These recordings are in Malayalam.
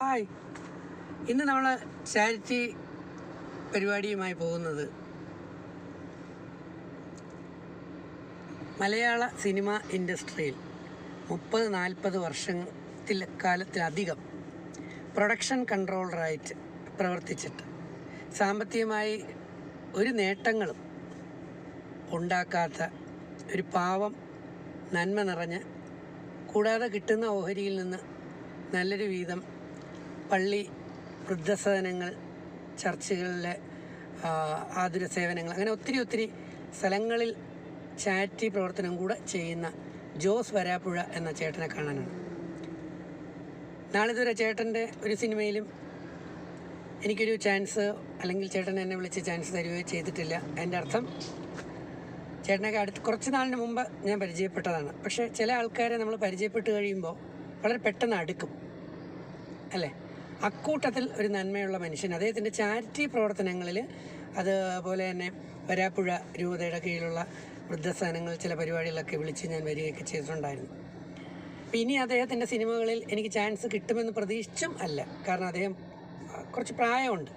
ഹായ്. ഇന്ന് നമ്മൾ ചാരിറ്റി പരിപാടിയുമായി പോകുന്നത് മലയാള സിനിമ ഇൻഡസ്ട്രിയിൽ മുപ്പത് നാൽപ്പത് വർഷത്തിൽ കാലത്തിലധികം പ്രൊഡക്ഷൻ കൺട്രോളറായിട്ട് പ്രവർത്തിച്ചിട്ട് സാമ്പത്തികമായി ഒരു നേട്ടങ്ങളും ഉണ്ടാക്കാത്ത ഒരു പാവം നന്മ നിറഞ്ഞ കൂടാതെ കിട്ടുന്ന ഓഹരിയിൽ നിന്ന് നല്ലൊരു വീതം പള്ളി വൃദ്ധസദനങ്ങൾ ചർച്ചുകളിലെ ആതുര സേവനങ്ങൾ അങ്ങനെ ഒത്തിരി ഒത്തിരി സ്ഥലങ്ങളിൽ ചാരിറ്റി പ്രവർത്തനം കൂടെ ചെയ്യുന്ന ജോസ് വരാപ്പുഴ എന്ന ചേട്ടനെ കാണാനാണ്. നാളിതുവരെ ചേട്ടന്റെ ഒരു സിനിമയിലും എനിക്കൊരു ചാൻസ് അല്ലെങ്കിൽ ചേട്ടൻ എന്നെ വിളിച്ച് ചാൻസ് തരികയോ ചെയ്തിട്ടില്ല. എന്റെ അർത്ഥം ചേട്ടനൊക്കെ അടുത്ത് കുറച്ച് നാളിന് മുമ്പ് ഞാൻ പരിചയപ്പെട്ടതാണ്. പക്ഷേ ചില ആൾക്കാരെ നമ്മൾ പരിചയപ്പെട്ട് കഴിയുമ്പോൾ വളരെ പെട്ടെന്ന് അടുക്കും. അല്ലേ? അക്കൂട്ടത്തിൽ ഒരു നന്മയുള്ള മനുഷ്യൻ. അദ്ദേഹത്തിന്റെ ചാരിറ്റി പ്രവർത്തനങ്ങളിൽ അതുപോലെ തന്നെ വരാപ്പുഴ രൂപതയുടെ കീഴിലുള്ള വൃദ്ധസ്ഥാനങ്ങൾ ചില പരിപാടികളൊക്കെ വിളിച്ച് ഞാൻ വരികയൊക്കെ ചെയ്തിട്ടുണ്ടായിരുന്നു. ഇനി അദ്ദേഹത്തിന്റെ സിനിമകളിൽ എനിക്ക് ചാൻസ് കിട്ടുമെന്ന് പ്രതീക്ഷിച്ചും അല്ല. കാരണം അദ്ദേഹം കുറച്ച് പ്രായമുണ്ട്.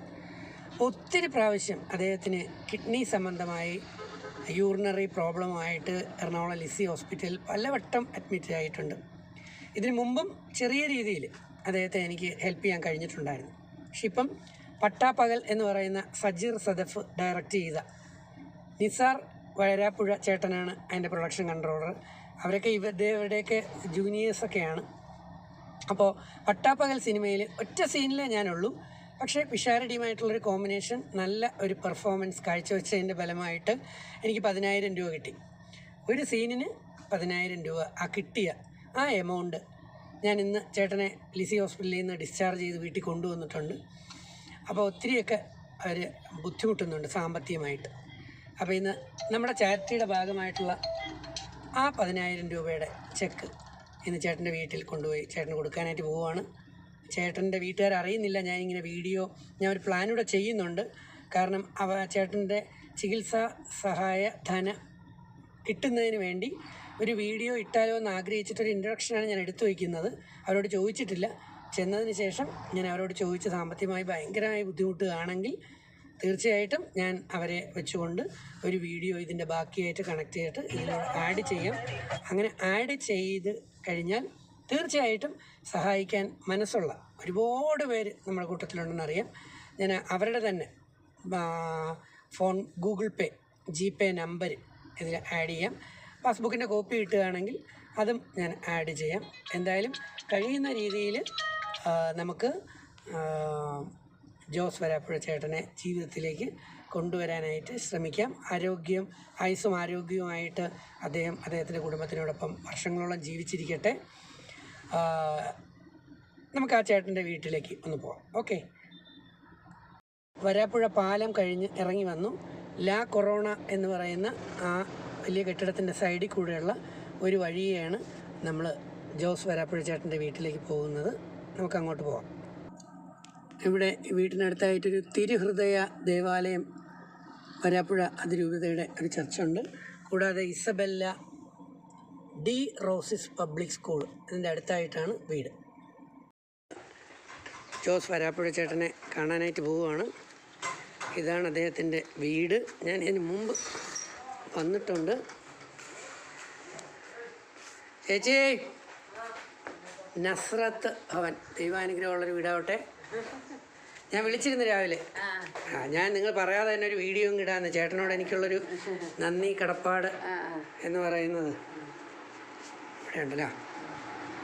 ഒത്തിരി പ്രാവശ്യം അദ്ദേഹത്തിന് കിഡ്നി സംബന്ധമായി യൂറിനറി പ്രോബ്ലമായിട്ട് എറണാകുളം ലിസി ഹോസ്പിറ്റലിൽ പലവട്ടം അഡ്മിറ്റ് ആയിട്ടുണ്ട് ഇതിനു മുമ്പും ചെറിയ രീതിയിൽ അദ്ദേഹത്തെ എനിക്ക് ഹെൽപ്പ് ചെയ്യാൻ കഴിഞ്ഞിട്ടുണ്ടായിരുന്നു. പക്ഷെ ഇപ്പം പട്ടാപ്പകൽ എന്ന് പറയുന്ന സജീർ സദഫ് ഡയറക്റ്റ് ചെയ്ത നിസാർ വഴരാപ്പുഴ ചേട്ടനാണ് അതിന്റെ പ്രൊഡക്ഷൻ കൺട്രോളർ അവരൊക്കെ ഇവരുടെ ഇവരുടെയൊക്കെ ജൂനിയേഴ്സൊക്കെയാണ് അപ്പോൾ പട്ടാപ്പകൽ സിനിമയിൽ ഒറ്റ സീനിലേ ഞാനുള്ളൂ. പക്ഷേ പിഷാരടിയുമായിട്ടുള്ളൊരു കോമ്പിനേഷൻ നല്ല ഒരു പെർഫോമൻസ് കാഴ്ചവെച്ചതിന്റെ ഫലമായിട്ട് എനിക്ക് പതിനായിരം രൂപ കിട്ടി. ഒരു സീനിന് പതിനായിരം രൂപ ആ കിട്ടിയ ആ എമൗണ്ട് ഞാൻ ഇന്ന് ചേട്ടനെ ലിസി ഹോസ്പിറ്റലിൽ നിന്ന് ഡിസ്ചാർജ് ചെയ്ത് വീട്ടിൽ കൊണ്ടുവന്നിട്ടുണ്ട്. അപ്പോൾ ഒത്തിരിയൊക്കെ അവർ ബുദ്ധിമുട്ടുന്നുണ്ട് സാമ്പത്തികമായിട്ട്. അപ്പോൾ ഇന്ന് നമ്മുടെ ചാരിറ്റിയുടെ ഭാഗമായിട്ടുള്ള ആ പതിനായിരം രൂപയുടെ ചെക്ക് ഇന്ന് ചേട്ടന്റെ വീട്ടിൽ കൊണ്ടുപോയി ചേട്ടന് കൊടുക്കാനായിട്ട് പോവുകയാണ്. ചേട്ടന്റെ വീട്ടുകാർ അറിയുന്നില്ല ഞാനിങ്ങനെ വീഡിയോ ഞാൻ ഒരു പ്ലാനൂടെ ചെയ്യുന്നുണ്ട്. കാരണം അവ ചേട്ടന്റെ ചികിത്സാ സഹായ ധന കിട്ടുന്നതിന് വേണ്ടി ഒരു വീഡിയോ ഇട്ടാലോ എന്ന് ആഗ്രഹിച്ചിട്ടൊരു ഇൻട്രൊഡക്ഷനാണ് ഞാൻ എടുത്തു വയ്ക്കുന്നത്. അവരോട് ചോദിച്ചിട്ടില്ല. ചെന്നതിന് ശേഷം ഞാൻ അവരോട് ചോദിച്ച സാമ്പത്തികമായി ഭയങ്കരമായി ബുദ്ധിമുട്ടുകയാണെങ്കിൽ തീർച്ചയായിട്ടും ഞാൻ അവരെ വെച്ചുകൊണ്ട് ഒരു വീഡിയോ ഇതിന്റെ ബാക്കിയായിട്ട് കണക്ട് ചെയ്തിട്ട് ഇതിലൂടെ ആഡ് ചെയ്യാം. അങ്ങനെ ആഡ് ചെയ്ത് കഴിഞ്ഞാൽ തീർച്ചയായിട്ടും സഹായിക്കാൻ മനസ്സുള്ള ഒരുപാട് പേര് നമ്മുടെ കൂട്ടത്തിലുണ്ടെന്നറിയാം ഞാൻ അവരുടെ തന്നെ phone Google Pay G Pay number ഇതിൽ ആഡ് ചെയ്യാം. പാസ്ബുക്കിന്റെ കോപ്പി കിട്ടുകയാണെങ്കിൽ അതും ഞാൻ ആഡ് ചെയ്യാം. എന്തായാലും കഴിയുന്ന രീതിയിൽ നമുക്ക് ജോസ് വരാപ്പുഴ ചേട്ടനെ ജീവിതത്തിലേക്ക് കൊണ്ടുവരാനായിട്ട് ശ്രമിക്കാം. ആരോഗ്യം ആയുസ്സും ആരോഗ്യവുമായിട്ട് അദ്ദേഹം അദ്ദേഹത്തിന്റെ കുടുംബത്തിനോടൊപ്പം വർഷങ്ങളോളം ജീവിച്ചിരിക്കട്ടെ. നമുക്ക് ആ ചേട്ടന്റെ വീട്ടിലേക്ക് ഒന്ന് പോവാം. ഓക്കെ. വരാപ്പുഴ പാലം കഴിഞ്ഞ് ഇറങ്ങി വന്നു. ലാ കൊറോണ എന്ന് പറയുന്ന ആ വലിയ കെട്ടിടത്തിന്റെ സൈഡിൽ കൂടെയുള്ള ഒരു വഴിയാണ് നമ്മൾ ജോസ് വരാപ്പുഴ ചേട്ടന്റെ വീട്ടിലേക്ക് പോകുന്നത്. നമുക്ക് അങ്ങോട്ട് പോവാം. ഇവിടെ വീട്ടിനടുത്തായിട്ടൊരു തിരുഹൃദയ ദേവാലയം വരാപ്പുഴ അതിരൂപതയുടെ ഒരു ചർച്ചുണ്ട്. കൂടാതെ Isabella De Rosis public school ഇതിന്റെ അടുത്തായിട്ടാണ് വീട്. ജോസ് വരാപ്പുഴ ചേട്ടനെ കാണാനായിട്ട് പോവുകയാണ്. ഇതാണ് അദ്ദേഹത്തിന്റെ വീട്. ഞാൻ ഇതിന് മുമ്പ് വന്നിട്ടുണ്ട്. ചേച്ചി നസ്രത്ത് ഭവൻ ദൈവാനുഗ്രഹമുള്ളൊരു വീടാവട്ടെ. ഞാൻ വിളിച്ചിരുന്നു രാവിലെ. ആ. ഞാൻ നിങ്ങൾ പറയാതെ തന്നെ ഒരു വീഡിയോ ഇടാന്ന്. ചേട്ടനോട് എനിക്കുള്ളൊരു നന്ദി കടപ്പാട് എന്ന് പറയുന്നത്. ഇവിടെ ഉണ്ടല്ലോ.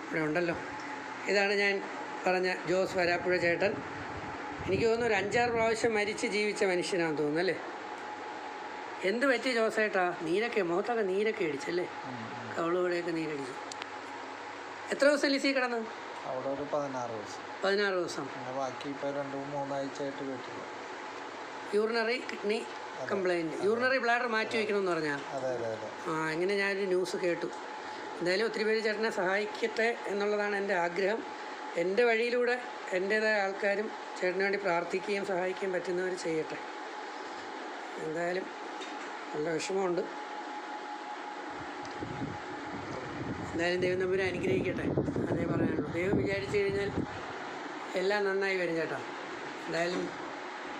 ഇവിടെ ഉണ്ടല്ലോ. ഇതാണ് ഞാൻ പറഞ്ഞ ജോസ് വരാപ്പുഴ ചേട്ടൻ. എനിക്ക് തോന്നുന്നു ഒരു അഞ്ചാറ് പ്രാവശ്യം മരിച്ച് ജീവിച്ച മനുഷ്യനാണെന്ന് തോന്നുന്നു അല്ലേ? എന്ത് പറ്റി ജോസേട്ടാ? നീരൊക്കെ മുഖത്തൊക്കെ നീരൊക്കെ അടിച്ചല്ലേ കവളുകൂടെയൊക്കെ നീരടിച്ചു. എത്ര ദിവസം ലിസി കിടന്നു? അവിടെ ഒരു പതിനാറ് ദിവസം. പതിനാറ് ദിവസം. പിന്നെ ബാക്കി ഇപ്പോൾ രണ്ട് മൂന്നാഴ്ചയായിട്ട് വീട്ടിൽ urinary kidney complaint urinary bladder മാറ്റി വയ്ക്കണമെന്ന് പറഞ്ഞാൽ അതെ അതെ അതെ. ആ ഇങ്ങനെ ഞാനൊരു ന്യൂസ് കേട്ടു. എന്തായാലും ഒത്തിരി പേര് ചേട്ടനെ സഹായിക്കട്ടെ എന്നുള്ളതാണ് എന്റെ ആഗ്രഹം. എന്റെ വഴിയിലൂടെ എന്റേതായ ആൾക്കാരും ചേട്ടന് വേണ്ടി പ്രാർത്ഥിക്കുകയും സഹായിക്കുകയും പറ്റുന്നവർ ചെയ്യട്ടെ. എന്തായാലും നല്ല വിഷമമുണ്ട്. എന്തായാലും ദൈവം തമ്പുരെ അനുഗ്രഹിക്കട്ടെ. അതേ പറയാനുള്ളൂ. ദൈവം വിചാരിച്ചു കഴിഞ്ഞാൽ എല്ലാം നന്നായി വരും ചേട്ടാ. എന്തായാലും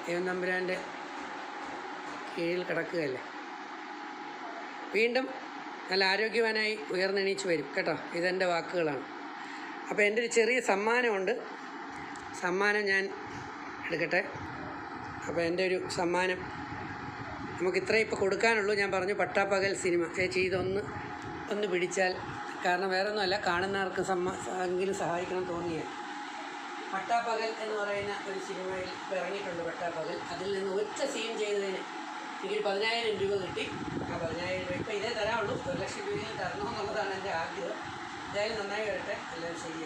ദൈവം തമ്പുരാന്റെ കീഴിൽ കിടക്കുകയല്ലേ? വീണ്ടും നല്ല ആരോഗ്യവാനായി ഉയർന്നെണീച്ച് വരും കേട്ടോ. ഇതെന്റെ വാക്കുകളാണ്. അപ്പോൾ എന്റെ ഒരു ചെറിയ സമ്മാനമുണ്ട്. സമ്മാനം ഞാൻ എടുക്കട്ടെ. അപ്പോൾ എന്റെ ഒരു സമ്മാനം നമുക്ക് ഇത്രയും ഇപ്പോൾ കൊടുക്കാനുള്ളൂ. ഞാൻ പറഞ്ഞു പട്ടാപ്പകൽ സിനിമ. ചേച്ചി ഇതൊന്ന് ഒന്ന് പിടിച്ചാൽ. കാരണം വേറെ ഒന്നുമല്ല കാണുന്നവർക്ക് സമ്മ എങ്കിലും സഹായിക്കണം തോന്നിയ. പട്ടാപ്പകൽ എന്ന് പറയുന്ന ഒരു സിനിമയിൽ ഇറങ്ങിയിട്ടുണ്ട് പട്ടാപ്പകൽ. അതിൽ നിന്ന് ഒറ്റ സീൻ ചെയ്തതിന് എനിക്ക് പതിനായിരം രൂപ കിട്ടി. ആ പതിനായിരം രൂപ ഇപ്പോൾ ഇതേ തരാനുള്ളൂ ഒരു ലക്ഷം രൂപയിൽ തരണമെന്നുള്ളതാണ് എന്റെ ആഗ്രഹം. എന്തായാലും നന്നായി വരട്ടെ. എല്ലാവരും ശരിയാവും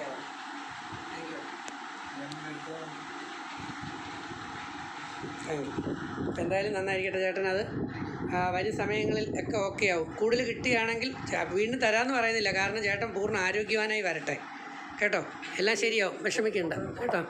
എന്തായാലും നന്നായിരിക്കട്ടെ ചേട്ടൻ അത്. വരും സമയങ്ങളിൽ ഒക്കെ ഓക്കെ ആവും. കൂടുതൽ കിട്ടുകയാണെങ്കിൽ വീണ്ടും തരാമെന്ന് പറയുന്നില്ല. കാരണം ചേട്ടൻ പൂർണ ആരോഗ്യവാനായി വരട്ടെ. കേട്ടോ? എല്ലാം ശരിയാവും. വിഷമിക്കണ്ട. കേട്ടോ?